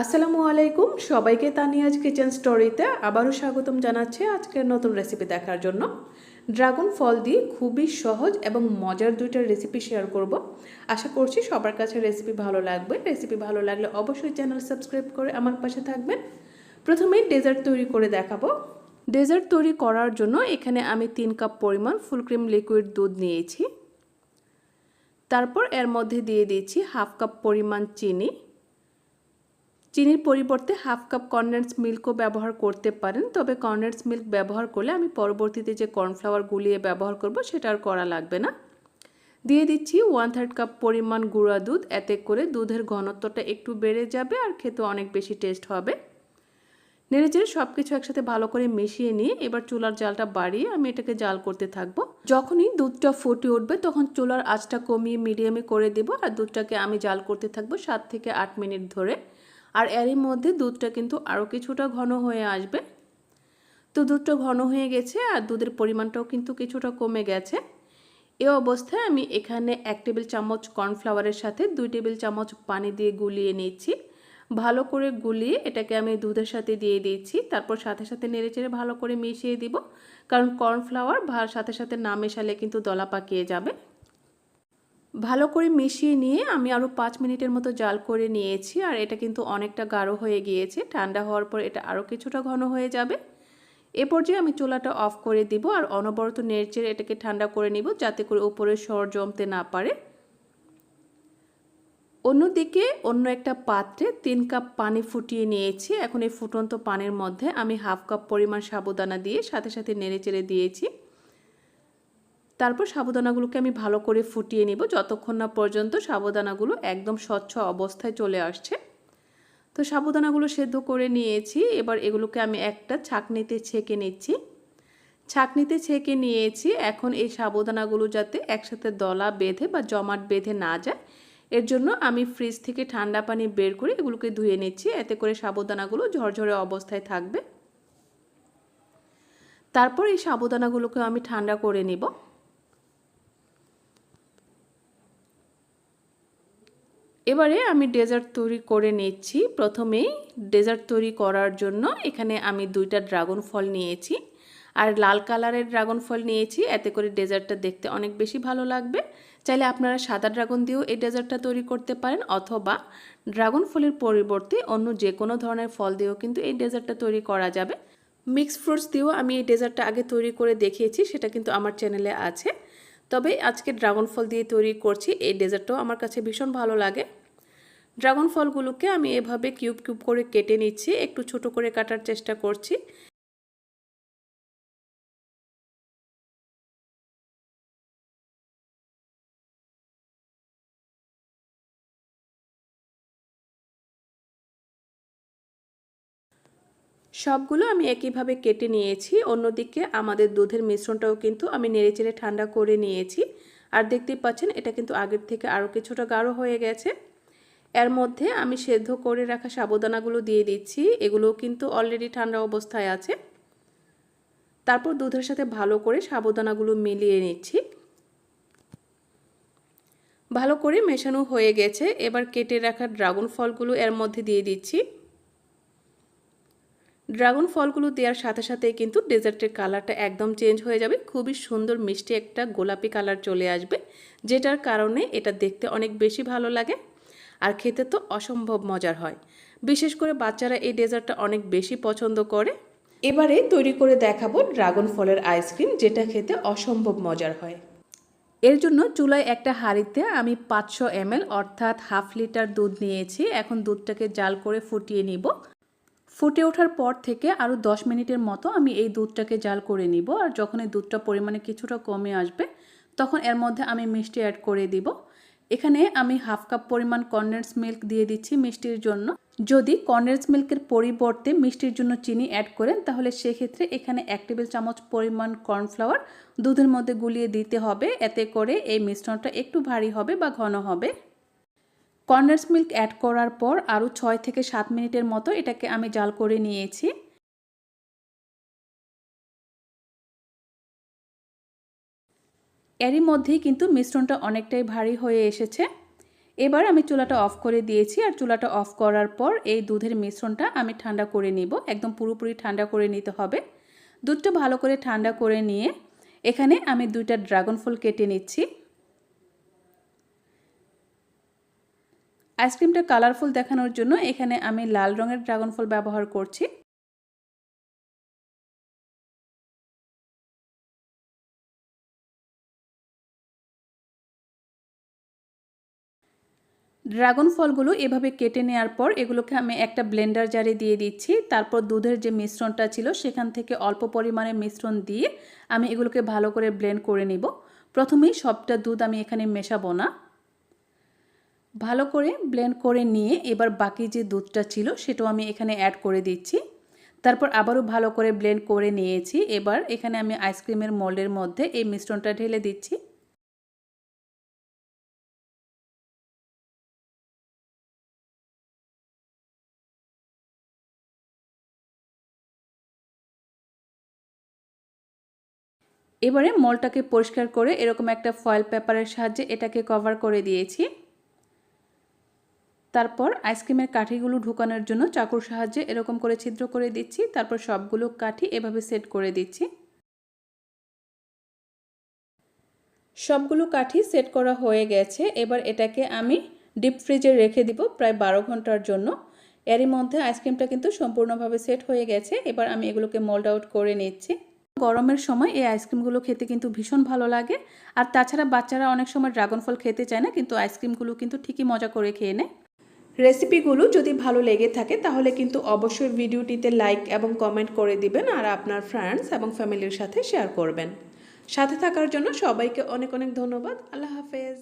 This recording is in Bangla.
আসসালামু আলাইকুম। সবাইকে তানিয়াজ কিচেন স্টোরিতে আবারও স্বাগতম জানাচ্ছি আজকের নতুন রেসিপি দেখার জন্য। ড্রাগন ফল দিয়ে খুবই সহজ এবং মজার দুইটা রেসিপি শেয়ার করব। আশা করছি সবার কাছে রেসিপি ভালো লাগবে। রেসিপি ভালো লাগলে অবশ্যই চ্যানেল সাবস্ক্রাইব করে আমার পাশে থাকবেন। প্রথমেই ডেজার্ট তৈরি করে দেখাবো। ডেজার্ট তৈরি করার জন্য এখানে আমি তিন কাপ পরিমাণ ফুল ক্রিম লিকুইড দুধ নিয়েছি। তারপর এর মধ্যে দিয়ে দিয়েছি হাফ কাপ পরিমাণ চিনি। চিনির পরিবর্তে হাফ কাপ কনডেন্স মিল্কও ব্যবহার করতে পারেন, তবে কনডেন্স মিল্ক ব্যবহার করলে আমি পরবর্তীতে যে কর্নফ্লাওয়ার গুলিয়ে ব্যবহার করব সেটা আর করা লাগবে না। দিয়ে দিচ্ছি ওয়ান থার্ড কাপ পরিমাণ গুঁড়া দুধ, এতে করে দুধের ঘনত্বটা একটু বেড়ে যাবে আর খেতে অনেক বেশি টেস্ট হবে। নেড়ে চেড়ে সব কিছু একসাথে ভালো করে মিশিয়ে নিয়ে এবার চুলার জালটা বাড়িয়ে আমি এটাকে জাল করতে থাকব। যখনই দুধটা ফুটে উঠবে তখন চুলার আঁচটা কমিয়ে মিডিয়ামে করে দেবো আর দুধটাকে আমি জাল করতে থাকব সাত থেকে আট মিনিট ধরে। আর এরই মধ্যে দুধটা কিন্তু আরও কিছুটা ঘন হয়ে আসবে। তো দুধটা ঘন হয়ে গেছে আর দুধের পরিমাণটাও কিন্তু কিছুটা কমে গেছে। এ অবস্থায় আমি এখানে এক টেবিল চামচ কর্নফ্লাওয়ারের সাথে দুই টেবিল চামচ পানি দিয়ে গুলিয়ে নিচ্ছি। ভালো করে গুলিয়ে এটাকে আমি দুধের সাথে দিয়ে দিচ্ছি। তারপর সাথে সাথে নেড়ে চেড়ে ভালো করে মিশিয়ে দিব। কারণ কর্নফ্লাওয়ার ভার সাথে সাথে না মেশালে কিন্তু দলা পাকিয়ে যাবে। ভালো করে মিশিয়ে নিয়ে আমি আরও পাঁচ মিনিটের মতো জাল করে নিয়েছি, আর এটা কিন্তু অনেকটা গাঢ় হয়ে গিয়েছে। ঠান্ডা হওয়ার পর এটা আরও কিছুটা ঘন হয়ে যাবে। এ পর্যায়ে আমি চুলাটা অফ করে দিব, আর অনবরত নেড়চেড়ে এটাকে ঠান্ডা করে নিব যাতে করে উপরে সর জমতে না পারে। অন্যদিকে অন্য একটা পাত্রে তিন কাপ পানি ফুটিয়ে নিয়েছি। এখন এই ফুটন্ত পানির মধ্যে আমি হাফ কাপ পরিমাণ সাবুদানা দিয়ে সাথে সাথে নেড়ে চেড়ে দিয়েছি। তারপর সাবুদানাগুলোকে আমি ভালো করে ফুটিয়ে নিব। যতক্ষণ না পর্যন্ত সাবুদানাগুলো একদম স্বচ্ছ অবস্থায় চলে আসছে। তো সাবুদানাগুলো সেদ্ধ করে নিয়েছি। এবার এগুলোকে আমি একটা ছাকনিতে ছেঁকে নিচ্ছি। ছাকনিতে ছেঁকে নিয়েছি। এখন এই সাবুদানাগুলো যাতে একসাথে দলা বেঁধে বা জমাট বেঁধে না যায়, এর জন্য আমি ফ্রিজ থেকে ঠান্ডা পানি বের করে এগুলোকে ধুয়ে নিচ্ছি। এতে করে সাবুদানাগুলো ঝরঝরে অবস্থায় থাকবে। তারপর এই সাবুদানাগুলোকে আমি ঠান্ডা করে নিব। এবারে আমি ডেজার্ট তৈরি করে নিচ্ছি। প্রথমেই ডেজার্ট তৈরি করার জন্য এখানে আমি দুইটা ড্রাগন ফল নিয়েছি। আর লাল কালারের ড্রাগন ফল নিয়েছি, এতে করে ডেজার্টটা দেখতে অনেক বেশি ভালো লাগবে। চাইলে আপনারা সাদা ড্রাগন দিয়েও এই ডেজার্টটা তৈরি করতে পারেন, অথবা ড্রাগন ফলের পরিবর্তে অন্য যে কোনো ধরনের ফল দিয়েও কিন্তু এই ডেজার্টটা তৈরি করা যাবে। মিক্সড ফ্রুটস দিয়েও আমি এই ডেজার্টটা আগে তৈরি করে দেখিয়েছি, সেটা কিন্তু আমার চ্যানেলে আছে। তবে আজকে ড্রাগন ফল দিয়ে তৈরি করছি, এই ডেজার্টটাও আমার কাছে ভীষণ ভালো লাগে। ড্রাগন ফলগুলোকে আমি এভাবে কিউব কিউব করে কেটে নিচ্ছি, একটু ছোট করে কাটার চেষ্টা করছি। সবগুলো আমি একইভাবে কেটে নিয়েছি, অন্যদিকে আমাদের দুধের মিশ্রণটাও কিন্তু আমি নেড়েচেড়ে ঠান্ডা করে নিয়েছি। আর দেখতেই পাচ্ছেন, এটা কিন্তু আগের থেকে আরও কিছুটা গাঢ় হয়ে গেছে। এর মধ্যে আমি সেদ্ধ করে রাখা সাবুদানাগুলো দিয়ে দিচ্ছি। এগুলোও কিন্তু অলরেডি ঠান্ডা অবস্থায় আছে। তারপর দুধের সাথে ভালো করে সাবুদানাগুলো মিলিয়ে নিচ্ছি। ভালো করে মেশানো হয়ে গেছে। এবার কেটে রাখা ড্রাগন ফলগুলো এর মধ্যে দিয়ে দিচ্ছি। ড্রাগন ফলগুলো দেওয়ার সাথে সাথেই কিন্তু ডেজার্টের কালারটা একদম চেঞ্জ হয়ে যাবে। খুবই সুন্দর মিষ্টি একটা গোলাপি কালার চলে আসবে, যেটার কারণে এটা দেখতে অনেক বেশি ভালো লাগে। আর খেতে তো অসম্ভব মজার হয়। বিশেষ করে বাচ্চারা এই ডেজার্টটা অনেক বেশি পছন্দ করে। এবারে তৈরি করে দেখাবো ড্রাগন ফলের আইসক্রিম, যেটা খেতে অসম্ভব মজার হয়। এর জন্য চুলায় একটা হাঁড়িতে আমি পাঁচশো এমএল অর্থাৎ হাফ লিটার দুধ নিয়েছি। এখন দুধটাকে জাল করে ফুটিয়ে নিব। ফুটে ওঠার পর থেকে আরও দশ মিনিটের মতো আমি এই দুধটাকে জাল করে নিব। আর যখন এই দুধটা পরিমাণে কিছুটা কমে আসবে, তখন এর মধ্যে আমি মিষ্টি অ্যাড করে দিব। এখানে আমি হাফ কাপ পরিমাণ কনডেন্স মিল্ক দিয়ে দিচ্ছি মিষ্টির জন্য। যদি কনডেন্স মিল্কের পরিবর্তে মিষ্টির জন্য চিনি অ্যাড করেন, তাহলে সেক্ষেত্রে এখানে এক টেবিল চামচ পরিমাণ কর্নফ্লাওয়ার দুধের মধ্যে গুলিয়ে দিতে হবে। এতে করে এই মিশ্রণটা একটু ভারী হবে বা ঘন হবে। কর্নার্স মিল্ক অ্যাড করার পর আরও ছয় থেকে সাত মিনিটের মতো এটাকে আমি জাল করে নিয়েছি। এরই মধ্যেই কিন্তু মিশ্রণটা অনেকটাই ভারী হয়ে এসেছে। এবার আমি চুলাটা অফ করে দিয়েছি আর চুলাটা অফ করার পর এই দুধের মিশ্রণটা আমি ঠান্ডা করে নিব। একদম পুরোপুরি ঠান্ডা করে নিতে হবে। দুধটা ভালো করে ঠান্ডা করে নিয়ে এখানে আমি দুইটা ড্রাগন ফল কেটে নিচ্ছি। আইসক্রিমটা কালারফুল দেখানোর জন্য এখানে আমি লাল রঙের ড্রাগন ফল ব্যবহার করছি। ড্রাগন ফলগুলো এভাবে কেটে নেওয়ার পর এগুলোকে আমি একটা ব্লেন্ডার জারে দিয়ে দিচ্ছি। তারপর দুধের যে মিশ্রণটা ছিল সেখান থেকে অল্প পরিমাণে মিশ্রণ দিয়ে আমি এগুলোকে ভালো করে ব্লেন্ড করে নিব। প্রথমেই সবটা দুধ আমি এখানে মেশাবো না। ভালো করে ব্লেন্ড করে নিয়ে এবার বাকি যে দুধটা ছিল সেটাও আমি এখানে অ্যাড করে দিচ্ছি। তারপর আবারও ভালো করে ব্লেন্ড করে নিয়েছি। এবার এখানে আমি আইসক্রিমের মোল্ডের মধ্যে এই মিশ্রণটা ঢেলে দিচ্ছি। এবারে মলটাকে পরিষ্কার করে এরকম একটা ফয়েল পেপারের সাহায্যে এটাকে কভার করে দিয়েছি। তারপর আইসক্রিমের কাঠিগুলো ঢুকানোর জন্য চাকুর সাহায্যে এরকম করে ছিদ্র করে দিচ্ছি, তারপর সবগুলো কাঠি এভাবে সেট করে দিচ্ছি। সবগুলো কাঠি সেট করা হয়ে গেছে, এবার এটাকে আমি ডিপ ফ্রিজে রেখে দিব প্রায় বারো ঘণ্টার জন্য। এরই মধ্যে আইসক্রিমটা কিন্তু সম্পূর্ণভাবে সেট হয়ে গেছে, এবার আমি এগুলোকে মোল্ড আউট করে নিচ্ছি। গরমের সময় এই আইসক্রিমগুলো খেতে কিন্তু ভীষণ ভালো লাগে। আর তাছাড়া বাচ্চারা অনেক সময় ড্রাগন ফল খেতে চায় না, কিন্তু আইসক্রিমগুলো কিন্তু ঠিকই মজা করে খেয়ে নেয়। রেসিপিগুলো যদি ভালো লেগে থাকে, তাহলে কিন্তু অবশ্যই ভিডিওটিতে লাইক এবং কমেন্ট করে দিবেন আর আপনার ফ্রেন্ডস এবং ফ্যামিলির সাথে শেয়ার করবেন। সাথে থাকার জন্য সবাইকে অনেক অনেক ধন্যবাদ। আল্লাহ হাফেজ।